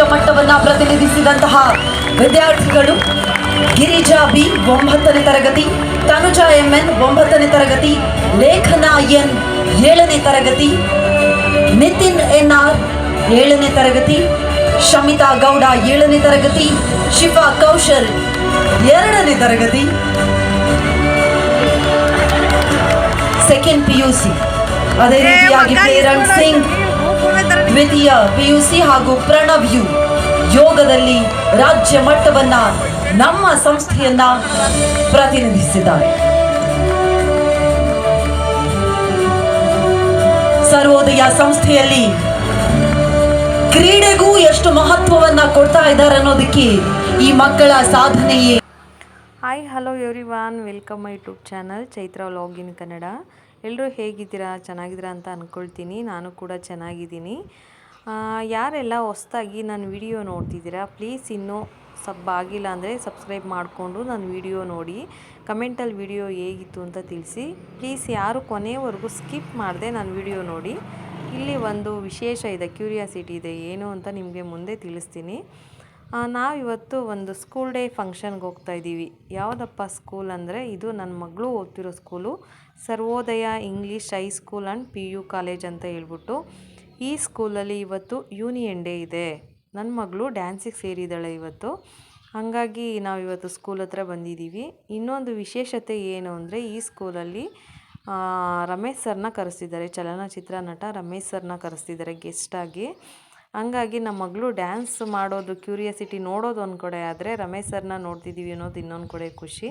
ರಾಜ್ಯ ಮಟ್ಟವನ್ನ ಪ್ರತಿನಿಧಿಸಿದಂತಹ ವಿದ್ಯಾರ್ಥಿಗಳು ಗಿರಿಜಾ ಬಿ ಒಂಬತ್ತನೇ ತರಗತಿ ತನುಜಾ ಎಂಎನ್ ಒಂಬತ್ತನೇ ತರಗತಿ ಲೇಖನ ಎನ್ ಏಳನೇ ತರಗತಿ ನಿತಿನ್ ಎನ್ ಆರ್ ಏಳನೇ ತರಗತಿ ಶಮಿತಾ ಗೌಡ ಏಳನೇ ತರಗತಿ ಶಿವ ಕೌಶಲ್ ಎರಡನೇ ತರಗತಿ ಸೆಕೆಂಡ್ ಪಿಯುಸಿ ಅದೇ ರೀತಿಯಾಗಿ ಸಿಂಗ್ ದ್ವಿತೀಯ ಪಿಯುಸಿ ಹಾಗೂ ಪ್ರಣವ್ ಯು ಯೋಗದಲ್ಲಿ ರಾಜ್ಯ ಮಟ್ಟವನ್ನ ನಮ್ಮ ಸಂಸ್ಥೆಯನ್ನ ಪ್ರತಿನಿಧಿಸಿದ್ದಾರೆ. ಸರ್ವೋದಯ ಸಂಸ್ಥೆಯಲ್ಲಿ ಕ್ರೀಡೆಗೂ ಎಷ್ಟು ಮಹತ್ವವನ್ನ ಕೊಡ್ತಾ ಇದ್ದಾರೆ ಅನ್ನೋದಕ್ಕೆ ಈ ಮಕ್ಕಳ ಸಾಧನೆಯೇ. Hi hello everyone welcome my YouTube channel Chaitra in Kannada ಎಲ್ಲರೂ ಹೇಗಿದ್ದೀರಾ? ಚೆನ್ನಾಗಿದ್ದೀರಾ ಅಂತ ಅಂದ್ಕೊಳ್ತೀನಿ ನಾನು ಕೂಡ ಚೆನ್ನಾಗಿದ್ದೀನಿ. ಯಾರೆಲ್ಲ ಹೊಸ್ದಾಗಿ ನನ್ನ ವಿಡಿಯೋ ನೋಡ್ತಿದ್ದೀರಾ, ಪ್ಲೀಸ್ ಇನ್ನೂ ಸಬ್ ಆಗಿಲ್ಲ ಅಂದರೆ ಸಬ್ಸ್ಕ್ರೈಬ್ ಮಾಡಿಕೊಂಡು ನನ್ನ ವಿಡಿಯೋ ನೋಡಿ. ಕಮೆಂಟಲ್ಲಿ ವಿಡಿಯೋ ಹೇಗಿತ್ತು ಅಂತ ತಿಳಿಸಿ. ಪ್ಲೀಸ್ ಯಾರು ಕೊನೆಯವರೆಗೂ ಸ್ಕಿಪ್ ಮಾಡಿದೆ ನನ್ನ ವಿಡಿಯೋ ನೋಡಿ. ಇಲ್ಲಿ ಒಂದು ವಿಶೇಷ ಇದೆ, ಕ್ಯೂರಿಯಾಸಿಟಿ ಇದೆ. ಏನು ಅಂತ ನಿಮಗೆ ಮುಂದೆ ತಿಳಿಸ್ತೀನಿ. ನಾವಿವತ್ತು ಒಂದು ಸ್ಕೂಲ್ ಡೇ ಫಂಕ್ಷನ್ಗೆ ಹೋಗ್ತಾ ಇದ್ದೀವಿ. ಯಾವುದಪ್ಪ ಸ್ಕೂಲ್ ಅಂದರೆ ಇದು ನನ್ನ ಮಗಳು ಓದ್ತಿರೋ school Sarvodaya English high school and P U college ಅಂತ ಹೇಳ್ಬಿಟ್ಟು ಈ ಸ್ಕೂಲಲ್ಲಿ ಇವತ್ತು ಯೂನಿಯನ್ ಡೇ ಇದೆ. ನನ್ನ ಮಗಳು ಡ್ಯಾನ್ಸಿಗೆ ಸೇರಿದ್ದಾಳೆ ಇವತ್ತು. ಹಾಗಾಗಿ ನಾವು ಇವತ್ತು ಸ್ಕೂಲ್ ಹತ್ರ ಬಂದಿದ್ದೀವಿ. ಇನ್ನೊಂದು ವಿಶೇಷತೆ ಏನು ಅಂದರೆ ಈ ಸ್ಕೂಲಲ್ಲಿ ರಮೇಶ್ ಸರ್ನ ಕರೆಸ್ತಿದ್ದಾರೆ. ಚಲನಚಿತ್ರ ನಟ ರಮೇಶ್ ಸರ್ನ ಕರೆಸ್ತಿದ್ದಾರೆ ಗೆಸ್ಟಾಗಿ ಹಂಗಾಗಿ ನಮ್ಮ ಮಗಳು ಡ್ಯಾನ್ಸ್ ಮಾಡೋದು ಕ್ಯೂರಿಯಾಸಿಟಿ ನೋಡೋದು ಒಂದು ಕಡೆ ಆದರೆ ರಮೇಶ್ ಸರ್ನ ನೋಡ್ತಿದ್ದೀವಿ ಅನ್ನೋದು ಇನ್ನೊಂದು ಕಡೆ ಖುಷಿ.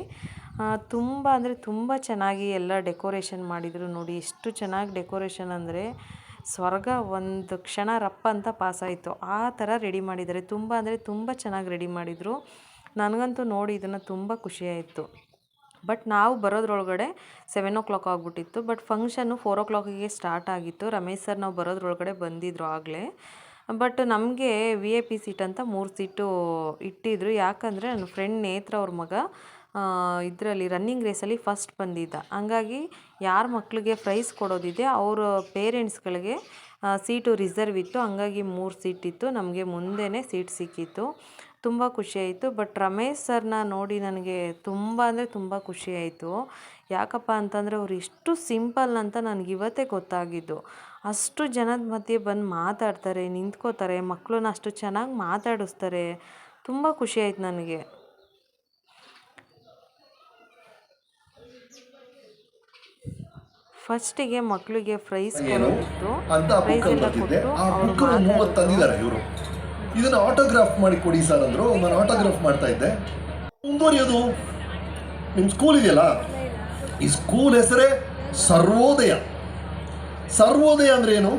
ತುಂಬ ಅಂದರೆ ತುಂಬ ಚೆನ್ನಾಗಿ ಎಲ್ಲ ಡೆಕೋರೇಷನ್ ಮಾಡಿದರು ನೋಡಿ, ಎಷ್ಟು ಚೆನ್ನಾಗಿ ಡೆಕೋರೇಷನ್ ಅಂದರೆ ಸ್ವರ್ಗ ಒಂದು ಕ್ಷಣ ರಪ್ಪ ಅಂತ ಪಾಸಾಯಿತು ಆ ಥರ ರೆಡಿ ಮಾಡಿದ್ದಾರೆ. ತುಂಬ ಅಂದರೆ ತುಂಬ ಚೆನ್ನಾಗಿ ರೆಡಿ ಮಾಡಿದರು. ನನಗಂತೂ ನೋಡಿ ಇದನ್ನು ತುಂಬ ಖುಷಿಯಾಯಿತು ಬಟ್ ನಾವು ಬರೋದ್ರೊಳಗಡೆ ಸೆವೆನ್ ಓ ಕ್ಲಾಕ್ ಆಗಿಬಿಟ್ಟಿತ್ತು. ಬಟ್ ಫಂಕ್ಷನ್ನು ಫೋರ್ ಓ ಕ್ಲಾಕಿಗೆ ಸ್ಟಾರ್ಟ್ ಆಗಿತ್ತು. ರಮೇಶ್ ಸರ್ ನಾವು ಬರೋದ್ರೊಳಗಡೆ ಬಂದಿದ್ರು ಆಗಲೇ. ಬಟ್ ನಮಗೆ ವಿ ಎ ಪಿ ಸೀಟ್ ಅಂತ ಮೂರು ಸೀಟು ಇಟ್ಟಿದ್ರು. ಯಾಕಂದರೆ ನನ್ನ ಫ್ರೆಂಡ್ ನೇತ್ರ ಅವ್ರ ಮಗ ಇದರಲ್ಲಿ ರನ್ನಿಂಗ್ ರೇಸಲ್ಲಿ ಫಸ್ಟ್ ಬಂದಿದ್ದ. ಹಂಗಾಗಿ ಯಾರ ಮಕ್ಕಳಿಗೆ ಪ್ರೈಸ್ ಕೊಡೋದಿದೆ, ಅವರ ಪೇರೆಂಟ್ಸ್ಗಳಿಗೆ ಸೀಟು ರಿಸರ್ವ್ ಇತ್ತು. ಹಂಗಾಗಿ ಮೂರು ಸೀಟ್ ಇತ್ತು. ನಮಗೆ ಮುಂದೆನೇ ಸೀಟ್ ಸಿಕ್ಕಿತ್ತು. ತುಂಬ ಖುಷಿಯಾಯಿತು ಬಟ್ ರಮೇಶ್ ಸರ್ನ ನೋಡಿ ನನಗೆ ತುಂಬ ಅಂದರೆ ತುಂಬ ಖುಷಿಯಾಯಿತು ಯಾಕಪ್ಪ ಅಂತಂದರೆ ಅವರು ಇಷ್ಟು ಸಿಂಪಲ್ ಅಂತ ನನಗೆ ಇವತ್ತೇ ಗೊತ್ತಾಗಿದ್ದು. ಅಷ್ಟು ಜನದ ಮಧ್ಯೆ ಬಂದು ಮಾತಾಡ್ತಾರೆ ನಿಂತ್ಕೋತಾರೆ ಮಕ್ಕಳನ್ನ ಅಷ್ಟು ಚೆನ್ನಾಗಿ ಮಾತಾಡಿಸ್ತಾರೆ. ತುಂಬ ಖುಷಿ ಆಯ್ತು ನನಗೆ. ಫಸ್ಟಿಗೆ ಮಕ್ಕಳಿಗೆ ಪ್ರೈಸ್ ಕೊಡೋದಿತ್ತು ಅಂತ ಪ್ರೈಸ್ ಎಲ್ಲ ಕೊಟ್ಟು ಆ ಅವರು ತಂದಿದ್ದಾರೆ ಇವರು. ಇದನ್ನ ಆಟೋಗ್ರಾಫ್ ಮಾಡಿ ಕೊಡಿ ಸರ್ ಅಂದ್ರು. ನಾನು ಆಟೋಗ್ರಾಫ್ ಮಾಡ್ತಾ ಇದ್ದೆ. ಮುಂದುವರಿಯೋದು? ನಿಮ್ಮ ಸ್ಕೂಲ್ ಇದೆಯಲ್ಲ? ಈ ಸ್ಕೂಲ್ ಹೆಸರೇ ಸರ್ವೋದಯ. ಸರ್ವೋದಯ ಅಂದ್ರೆ ಏನು?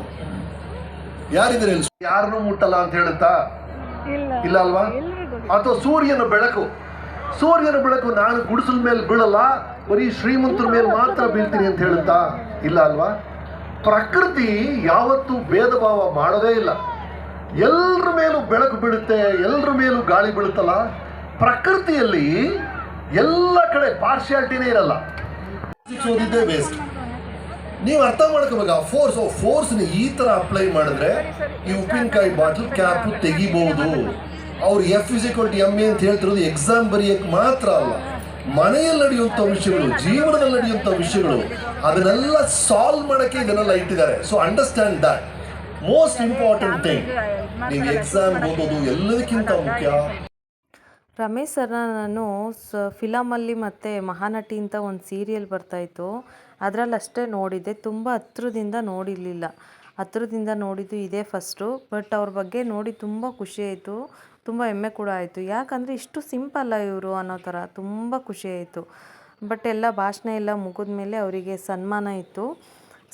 ಯಾರಿದ್ರೆ ಯಾರನ್ನು ಮುಟ್ಟಲ್ಲ ಅಂತ ಹೇಳುತ್ತಾ? ಇಲ್ಲ. ಅಲ್ವಾ? ಅಥವಾ ಸೂರ್ಯನ ಬೆಳಕು. ಸೂರ್ಯನ ಬೆಳಕು ನಾನು ಗುಡಿಸಲ್ ಮೇಲೆ ಬೀಳಲ್ಲ ಬರೀ ಶ್ರೀಮಂತರ ಮೇಲೆ ಮಾತ್ರ ಬೀಳ್ತೀನಿ ಅಂತ ಹೇಳುತ್ತಾ? ಇಲ್ಲ ಅಲ್ವಾ? ಪ್ರಕೃತಿ ಯಾವತ್ತೂ ಭೇದ ಭಾವ ಮಾಡೋದೇ ಇಲ್ಲ. ಎಲ್ಲರ ಮೇಲೂ ಬೆಳಕು ಬೀಳುತ್ತೆ ಎಲ್ಲರ ಮೇಲೂ ಗಾಳಿ ಬೀಳುತ್ತಲ್ಲ? ಪ್ರಕೃತಿಯಲ್ಲಿ ಎಲ್ಲ ಕಡೆ ಪಾರ್ಶಿಯಾಲಿಟಿನೇ ಇರಲ್ಲ. ಓದಿದ್ದೇ ವೇಸ್ಟ್ ನೀವು ಅರ್ಥ ಮಾಡ್ಕೋಬೇಕು ಆ ಫೋರ್ಸ್ ಫೋರ್ಸ್ನ ಈ ತರ ಅಪ್ಲೈ ಮಾಡಿದ್ರೆ ಈ ಉಪ್ಪಿನಕಾಯಿ ಬಾಟ್ಲ್ ಕ್ಯಾಪ್ ತೆಗಿಬಹುದು. ಅವ್ರು F is equal to M A ಅಂತ ಹೇಳ್ತಿರೋದು ಎಕ್ಸಾಮ್ ಬರೆಯಕ್ಕೆ ಮಾತ್ರ ಅಲ್ಲ. ಮನೆಯಲ್ಲಿ ನಡೆಯುವಂಥ ವಿಷಯಗಳು ಜೀವನದಲ್ಲಿ ನಡೆಯುವಂಥ ವಿಷಯಗಳು ಅದನ್ನೆಲ್ಲ ಸಾಲ್ವ್ ಮಾಡಕ್ಕೆ ಇದನ್ನೆಲ್ಲ ಇಟ್ಟಿದ್ದಾರೆ. So understand that most important thing ನೀವು ಎಕ್ಸಾಮ್ ಓದೋದು ಎಲ್ಲದಕ್ಕಿಂತ ಮುಖ್ಯ. ರಮೇಶ್ ಸರ್ನ ನಾನು ಸ ಫಿಲಮಲ್ಲಿ ಮತ್ತು ಮಹಾನಟಿ ಅಂತ ಒಂದು ಸೀರಿಯಲ್ ಬರ್ತಾಯಿತ್ತು ಅದರಲ್ಲಿ ಅಷ್ಟೇ ನೋಡಿದ್ದೆ. ತುಂಬ ಹತ್ರದಿಂದ ನೋಡಿರಲಿಲ್ಲ. ಹತ್ರದಿಂದ ನೋಡಿದ್ದು ಇದೇ ಫಸ್ಟು. ಬಟ್ ಅವ್ರ ಬಗ್ಗೆ ನೋಡಿ ತುಂಬ ಆಯಿತು. ತುಂಬ ಹೆಮ್ಮೆ ಕೂಡ ಆಯಿತು. ಯಾಕಂದರೆ ಇಷ್ಟು ಸಿಂಪಲ್ಲ ಇವರು ಅನ್ನೋ ಥರ. ತುಂಬ ಆಯಿತು. ಬಟ್ ಎಲ್ಲ ಭಾಷಣ ಎಲ್ಲ ಮುಗಿದ್ಮೇಲೆ ಅವರಿಗೆ ಸನ್ಮಾನ ಇತ್ತು.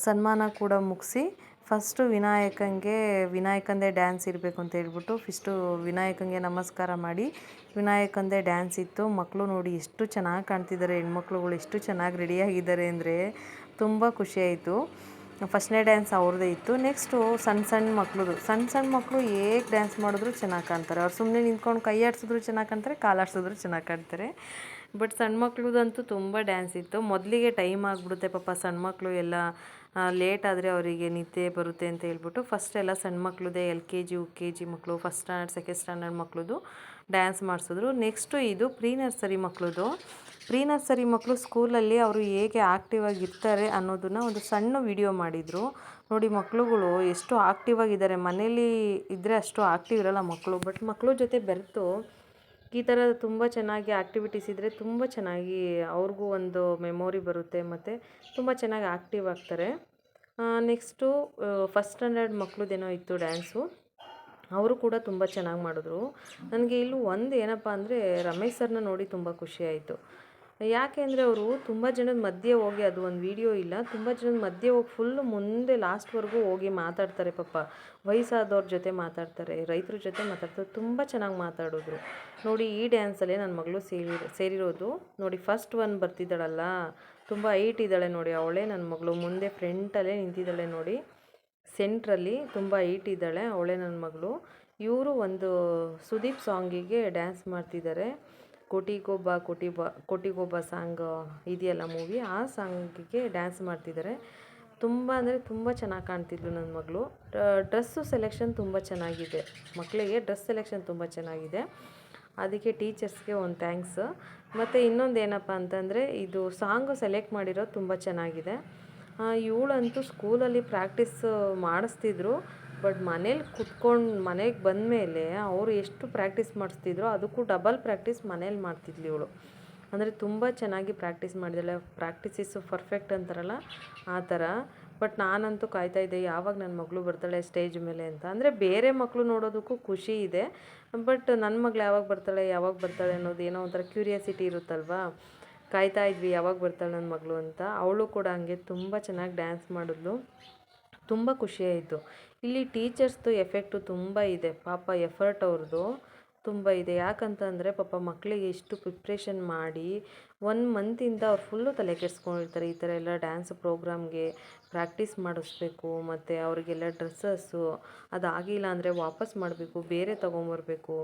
ಸನ್ಮಾನ ಕೂಡ ಮುಗಿಸಿ ಫಸ್ಟು ವಿನಾಯಕಂಗೆ, ವಿನಾಯಕಂದೇ ಡ್ಯಾನ್ಸ್ ಇರಬೇಕು ಅಂತ ಹೇಳ್ಬಿಟ್ಟು ಫಿಸ್ಟು ವಿನಾಯಕಂಗೆ ನಮಸ್ಕಾರ ಮಾಡಿ, ವಿನಾಯಕಂದೇ ಡ್ಯಾನ್ಸ್ ಇತ್ತು. ಮಕ್ಕಳು ನೋಡಿ ಎಷ್ಟು ಚೆನ್ನಾಗಿ ಕಾಣ್ತಿದ್ದಾರೆ, ಹೆಣ್ಮಕ್ಳುಗಳು ಎಷ್ಟು ಚೆನ್ನಾಗಿ ರೆಡಿಯಾಗಿದ್ದಾರೆ ಅಂದರೆ ತುಂಬ ಖುಷಿಯಾಯಿತು ಫಸ್ಟ್ನೇ ಡ್ಯಾನ್ಸ್ ಅವ್ರದ್ದೇ ಇತ್ತು. ನೆಕ್ಸ್ಟು ಸಣ್ಣ ಸಣ್ಣ ಮಕ್ಳದು. ಸಣ್ಣ ಸಣ್ಣ ಮಕ್ಕಳು ಹೇಗೆ ಡ್ಯಾನ್ಸ್ ಮಾಡಿದ್ರು ಚೆನ್ನಾಗಿ ಕಾಣ್ತಾರೆ. ಅವ್ರು ಸುಮ್ಮನೆ ನಿಂತ್ಕೊಂಡು ಕೈ ಆಡಿಸಿದ್ರು ಚೆನ್ನಾಗಿ ಕಾಣ್ತಾರೆ, ಕಾಲು ಆಡಿಸಿದ್ರು ಚೆನ್ನಾಗಿ ಕಾಣ್ತಾರೆ. ಬಟ್ ಸಣ್ಣ ಮಕ್ಳದಂತೂ ತುಂಬ ಡ್ಯಾನ್ಸ್ ಇತ್ತು. ಮೊದಲಿಗೆ ಟೈಮ್ ಆಗಿಬಿಡುತ್ತೆ ಪಾಪ ಸಣ್ಣ ಮಕ್ಕಳು ಎಲ್ಲ ಲೇಟ್ ಆದರೆ ಅವರಿಗೆ ನಿದ್ದೆ ಬರುತ್ತೆ ಅಂತ ಹೇಳ್ಬಿಟ್ಟು ಫಸ್ಟ್ ಎಲ್ಲ ಸಣ್ಣ ಮಕ್ಳದೇ L K G U K G ಮಕ್ಕಳು ಫಸ್ಟ್ ಸ್ಟ್ಯಾಂಡರ್ಡ್ ಸೆಕೆಂಡ್ ಸ್ಟ್ಯಾಂಡರ್ಡ್ ಮಕ್ಕಳದ್ದು ಡ್ಯಾನ್ಸ್ ಮಾಡಿಸಿದ್ರು. ನೆಕ್ಸ್ಟು ಇದು ಪ್ರೀ ನರ್ಸರಿ ಮಕ್ಕಳದು ಪ್ರೀ ನರ್ಸರಿ ಮಕ್ಕಳು ಸ್ಕೂಲಲ್ಲಿ ಅವರು ಹೇಗೆ ಆ್ಯಕ್ಟಿವ್ ಆಗಿರ್ತಾರೆ ಅನ್ನೋದನ್ನ ಒಂದು ಸಣ್ಣ ವಿಡಿಯೋ ಮಾಡಿದರು. ನೋಡಿ ಮಕ್ಕಳುಗಳು ಎಷ್ಟು ಆಕ್ಟಿವ್ ಆಗಿದ್ದಾರೆ ಮನೇಲಿ ಇದ್ದರೆ ಅಷ್ಟು ಆಕ್ಟಿವ್ ಇರಲ್ಲ ಮಕ್ಕಳು ಬಟ್ ಮಕ್ಕಳು ಜೊತೆ ಬೆರೆತು ಈ ಥರ ತುಂಬ ಚೆನ್ನಾಗಿ ಆ್ಯಕ್ಟಿವಿಟೀಸ್ ಇದ್ದರೆ ತುಂಬ ಚೆನ್ನಾಗಿ ಅವ್ರಿಗೂ ಒಂದು ಮೆಮೊರಿ ಬರುತ್ತೆ ಮತ್ತು ತುಂಬ ಚೆನ್ನಾಗಿ ಆ್ಯಕ್ಟಿವ್ ಆಗ್ತಾರೆ. ನೆಕ್ಸ್ಟು ಫಸ್ಟ್ ಸ್ಟ್ಯಾಂಡರ್ಡ್ ಮಕ್ಕಳದ್ದೇನೋ ಇತ್ತು ಡ್ಯಾನ್ಸು ಅವರು ಕೂಡ ತುಂಬ ಚೆನ್ನಾಗಿ ಮಾಡಿದ್ರು. ನನಗೆ ಇಲ್ಲೂ ಒಂದು ಏನಪ್ಪ ಅಂದರೆ ರಮೇಶ್ ಸರ್ನ ನೋಡಿ ತುಂಬ ಖುಷಿ ಆಯಿತು. ಯಾಕೆ ಅಂದರೆ ಅವರು ತುಂಬ ಜನದ ಮಧ್ಯೆ ಹೋಗಿ ಅದು ಒಂದು ವಿಡಿಯೋ ಇಲ್ಲ, ತುಂಬ ಜನದ ಮಧ್ಯೆ ಹೋಗಿ ಫುಲ್ಲು ಮುಂದೆ ಲಾಸ್ಟ್ವರೆಗೂ ಹೋಗಿ ಮಾತಾಡ್ತಾರೆ ಪಾಪ. ವಯಸ್ಸಾದವ್ರ ಜೊತೆ ಮಾತಾಡ್ತಾರೆ, ರೈತರ ಜೊತೆ ಮಾತಾಡ್ತಾರೆ, ತುಂಬ ಚೆನ್ನಾಗಿ ಮಾತಾಡಿದ್ರು. ನೋಡಿ ಈ ಡ್ಯಾನ್ಸಲ್ಲೇ ನನ್ನ ಮಗಳು ಸೇರಿ, ಸೇರಿರೋದು. ನೋಡಿ ಫಸ್ಟ್ ಒನ್ ಬರ್ತಿದ್ದಾಳಲ್ಲ, ತುಂಬ ಹೈಟ್ ಇದ್ದಾಳೆ ನೋಡಿ ಅವಳೇ ನನ್ನ ಮಗಳು, ಮುಂದೆ ಫ್ರಂಟಲ್ಲೇ ನಿಂತಿದ್ದಾಳೆ ನೋಡಿ. ಸೆಂಟ್ರಲ್ಲಿ ತುಂಬ ಹೈಟ್ ಇದ್ದಾಳೆ ಅವಳೇ ನನ್ನ ಮಗಳು. ಇವರು ಒಂದು ಸುದೀಪ್ ಸಾಂಗಿಗೆ ಡ್ಯಾನ್ಸ್ ಮಾಡ್ತಿದ್ದಾರೆ. ಕೋಟಿಗೊಬ್ಬ ಬ ಕೋಟಿಗೊಬ್ಬ ಸಾಂಗ್ ಇದೆಯಲ್ಲ ಮೂವಿ ಆ ಸಾಂಗಿಗೆ ಡ್ಯಾನ್ಸ್ ಮಾಡ್ತಿದ್ದಾರೆ ತುಂಬ ಅಂದರೆ ತುಂಬ ಚೆನ್ನಾಗಿ ಕಾಣ್ತಿದ್ಲು ನನ್ನ ಮಗಳು. ಡ್ರೆಸ್ಸು ಸೆಲೆಕ್ಷನ್ ತುಂಬ ಚೆನ್ನಾಗಿದೆ. ಮಕ್ಕಳಿಗೆ ಡ್ರೆಸ್ ಸೆಲೆಕ್ಷನ್ ತುಂಬ ಚೆನ್ನಾಗಿದೆ. ಅದಕ್ಕೆ ಟೀಚರ್ಸ್ಗೆ ಒಂದು ಥ್ಯಾಂಕ್ಸ್ ಮತ್ತು ಇನ್ನೊಂದು ಏನಪ್ಪ ಅಂತಂದರೆ ಇದು ಸಾಂಗು ಸೆಲೆಕ್ಟ್ ಮಾಡಿರೋದು ತುಂಬ ಚೆನ್ನಾಗಿದೆ. ಇವಳಂತೂ ಸ್ಕೂಲಲ್ಲಿ ಪ್ರಾಕ್ಟೀಸ್ ಮಾಡಿಸ್ತಿದ್ರು. ಬಟ್ ಮನೇಲಿ ಕುತ್ಕೊಂಡು ಮನೆಗೆ ಬಂದ ಮೇಲೆ ಅವರು ಎಷ್ಟು ಪ್ರಾಕ್ಟೀಸ್ ಮಾಡಿಸ್ತಿದ್ರು ಅದಕ್ಕೂ ಡಬಲ್ ಪ್ರಾಕ್ಟೀಸ್ ಮನೇಲಿ ಮಾಡ್ತಿದ್ಲು ಇವಳು. ಅಂದರೆ ತುಂಬ ಚೆನ್ನಾಗಿ ಪ್ರಾಕ್ಟೀಸ್ ಮಾಡಿದಾಳೆ. ಪ್ರಾಕ್ಟೀಸ್ ಇಸ್ ಪರ್ಫೆಕ್ಟ್ ಅಂತಾರಲ್ಲ ಆ ಥರ ಬಟ್ ನಾನಂತೂ ಕಾಯ್ತಾ ಇದ್ದೆ, ಯಾವಾಗ ನನ್ನ ಮಗಳು ಬರ್ತಾಳೆ ಸ್ಟೇಜ್ ಮೇಲೆ ಅಂತ. ಅಂದರೆ ಬೇರೆ ಮಕ್ಕಳು ನೋಡೋದಕ್ಕೂ ಖುಷಿ ಇದೆ. ಬಟ್ ನನ್ನ ಮಗಳು ಯಾವಾಗ ಬರ್ತಾಳೆ ಯಾವಾಗ ಬರ್ತಾಳೆ ಅನ್ನೋದು ಏನೋ ಒಂಥರ ಕ್ಯೂರಿಯಾಸಿಟಿ ಇರುತ್ತಲ್ವಾ? ಕಾಯ್ತಾ ಇದ್ವಿ, ಯಾವಾಗ ಬರ್ತಾಳೆ ನನ್ನ ಮಗಳು ಅಂತ. ಅವಳು ಕೂಡ ಹಂಗೆ ತುಂಬ ಚೆನ್ನಾಗಿ ಡ್ಯಾನ್ಸ್ ಮಾಡಿದ್ಲು. ತುಂಬ ಖುಷಿಯಾಯಿತು ಇಲ್ಲಿ ಟೀಚರ್ಸ್ದು ಎಫೆಕ್ಟು ತುಂಬ ಇದೆ. ಪಾಪ ಎಫರ್ಟ್ ಅವ್ರದ್ದು ತುಂಬ ಇದೆ. ಯಾಕಂತಂದರೆ ಪಾಪ ಮಕ್ಕಳಿಗೆ ಇಷ್ಟು ಪ್ರಿಪ್ರೇಷನ್ ಮಾಡಿ ಒನ್ ಮಂತಿಂದ ಅವ್ರು ಫುಲ್ಲು ತಲೆ ಕೆಡಿಸ್ಕೊಂಡಿರ್ತಾರೆ. ಈ ಥರ ಎಲ್ಲ ಡ್ಯಾನ್ಸ್ ಪ್ರೋಗ್ರಾಮ್ಗೆ ಪ್ರಾಕ್ಟೀಸ್ ಮಾಡಿಸ್ಬೇಕು, ಮತ್ತು ಅವರಿಗೆಲ್ಲ ಡ್ರೆಸ್ಸಸ್ಸು ಅದಾಗಿಲ್ಲ ಅಂದರೆ ವಾಪಸ್ ಮಾಡಬೇಕು, ಬೇರೆ ತೊಗೊಂಬರ್ಬೇಕು.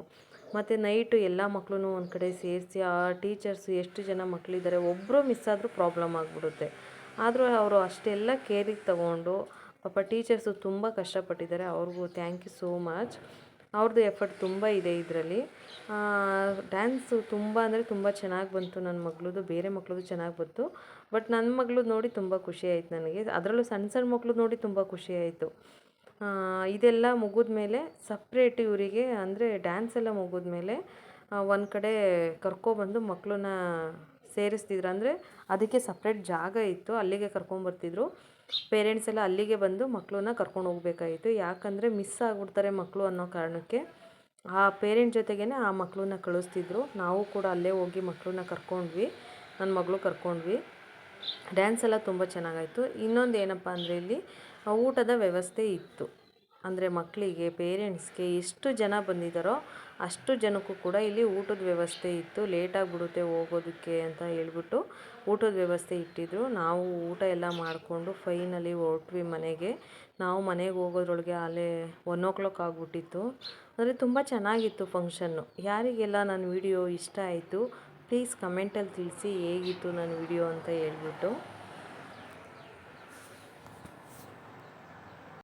ಮತ್ತು ನೈಟು ಎಲ್ಲ ಮಕ್ಕಳು ಒಂದು ಕಡೆ ಸೇರಿಸಿ ಆ ಟೀಚರ್ಸು ಎಷ್ಟು ಜನ ಮಕ್ಕಳಿದ್ದಾರೆ ಒಬ್ಬರು ಮಿಸ್ ಆದರೂ ಪ್ರಾಬ್ಲಮ್ ಆಗಿಬಿಡುತ್ತೆ. ಆದರೂ ಅವರು ಅಷ್ಟೆಲ್ಲ ಕೇರಿಗೆ ತಗೊಂಡು ಪಾಪ ಟೀಚರ್ಸು ತುಂಬ ಕಷ್ಟಪಟ್ಟಿದ್ದಾರೆ, ಅವ್ರಿಗೂ ಥ್ಯಾಂಕ್ ಯು ಸೋ ಮಚ್ ಅವ್ರದ್ದು ಎಫರ್ಟ್ ತುಂಬ ಇದೆ ಇದರಲ್ಲಿ. ಡ್ಯಾನ್ಸು ತುಂಬ ಅಂದರೆ ತುಂಬ ಚೆನ್ನಾಗಿ ಬಂತು ನನ್ನ ಮಗಳದು ಬೇರೆ ಮಕ್ಳದ್ದು ಚೆನ್ನಾಗಿ ಬಂತು. ಬಟ್ ನನ್ನ ಮಗಳದ್ದು ನೋಡಿ ತುಂಬ ಖುಷಿ ಆಯ್ತು ನನಗೆ. ಅದರಲ್ಲೂ ಸಣ್ಣ ಸಣ್ಣ ಮಕ್ಕಳು ನೋಡಿ ತುಂಬ ಖುಷಿ ಆಯಿತು. ಇದೆಲ್ಲ ಮುಗಿದ್ಮೇಲೆ ಸಪ್ರೇಟ್ ಇವರಿಗೆ ಅಂದರೆ ಡ್ಯಾನ್ಸ್ ಎಲ್ಲ ಮುಗಿದ್ಮೇಲೆ ಒಂದು ಕಡೆ ಕರ್ಕೊಬಂದು ಮಕ್ಕಳನ್ನ ಸೇರಿಸ್ತಿದ್ರು. ಅಂದರೆ ಅದಕ್ಕೆ ಸಪ್ರೇಟ್ ಜಾಗ ಇತ್ತು, ಅಲ್ಲಿಗೆ ಕರ್ಕೊಂಡ್ಬರ್ತಿದ್ರು ಪೇರೆಂಟ್ಸ್ ಎಲ್ಲ ಅಲ್ಲಿಗೆ ಬಂದು ಮಕ್ಕಳನ್ನ ಕರ್ಕೊಂಡು ಹೋಗ್ಬೇಕಾಗಿತ್ತು ಯಾಕಂದರೆ ಮಿಸ್ ಆಗಿಬಿಡ್ತಾರೆ ಮಕ್ಕಳು ಅನ್ನೋ ಕಾರಣಕ್ಕೆ. ಆ ಪೇರೆಂಟ್ ಜೊತೆಗೇ ಆ ಮಕ್ಕಳನ್ನ ಕಳಿಸ್ತಿದ್ರು. ನಾವು ಕೂಡ ಅಲ್ಲೇ ಹೋಗಿ ಮಕ್ಕಳನ್ನ ಕರ್ಕೊಂಡ್ವಿ. ನನ್ನ ಮಗಳು ಕರ್ಕೊಂಡ್ವಿ. ಡ್ಯಾನ್ಸ್ ಎಲ್ಲ ತುಂಬ ಚೆನ್ನಾಗಾಯಿತು. ಇನ್ನೊಂದು ಏನಪ್ಪ ಅಂದರೆ ಇಲ್ಲಿ ಊಟದ ವ್ಯವಸ್ಥೆ ಇತ್ತು. ಅಂದರೆ ಮಕ್ಕಳಿಗೆ ಪೇರೆಂಟ್ಸ್ಗೆ ಎಷ್ಟು ಜನ ಬಂದಿದ್ದಾರೋ ಅಷ್ಟು ಜನಕ್ಕೂ ಕೂಡ ಇಲ್ಲಿ ಊಟದ ವ್ಯವಸ್ಥೆ ಇತ್ತು. ಲೇಟಾಗಿಬಿಡುತ್ತೆ ಹೋಗೋದಕ್ಕೆ ಅಂತ ಹೇಳ್ಬಿಟ್ಟು ಊಟದ ವ್ಯವಸ್ಥೆ ಇಟ್ಟಿದ್ರು. ನಾವು ಊಟ ಎಲ್ಲ ಮಾಡಿಕೊಂಡು ಫೈನಲಿ ಹೊರಟ್ವಿ ಮನೆಗೆ. ನಾವು ಮನೆಗೆ ಹೋಗೋದ್ರೊಳಗೆ ಅಲ್ಲೇ ಒನ್ ಓ ಕ್ಲಾಕ್ ಆಗಿಬಿಟ್ಟಿತ್ತು. ಅಂದರೆ ತುಂಬ ಚೆನ್ನಾಗಿತ್ತು ಫಂಕ್ಷನ್ನು ಯಾರಿಗೆಲ್ಲ ನನ್ನ ವಿಡಿಯೋ ಇಷ್ಟ ಆಯಿತು ಪ್ಲೀಸ್ ಕಮೆಂಟಲ್ಲಿ ತಿಳಿಸಿ ಹೇಗಿತ್ತು ನನ್ನ ವಿಡಿಯೋ ಅಂತ ಹೇಳ್ಬಿಟ್ಟು.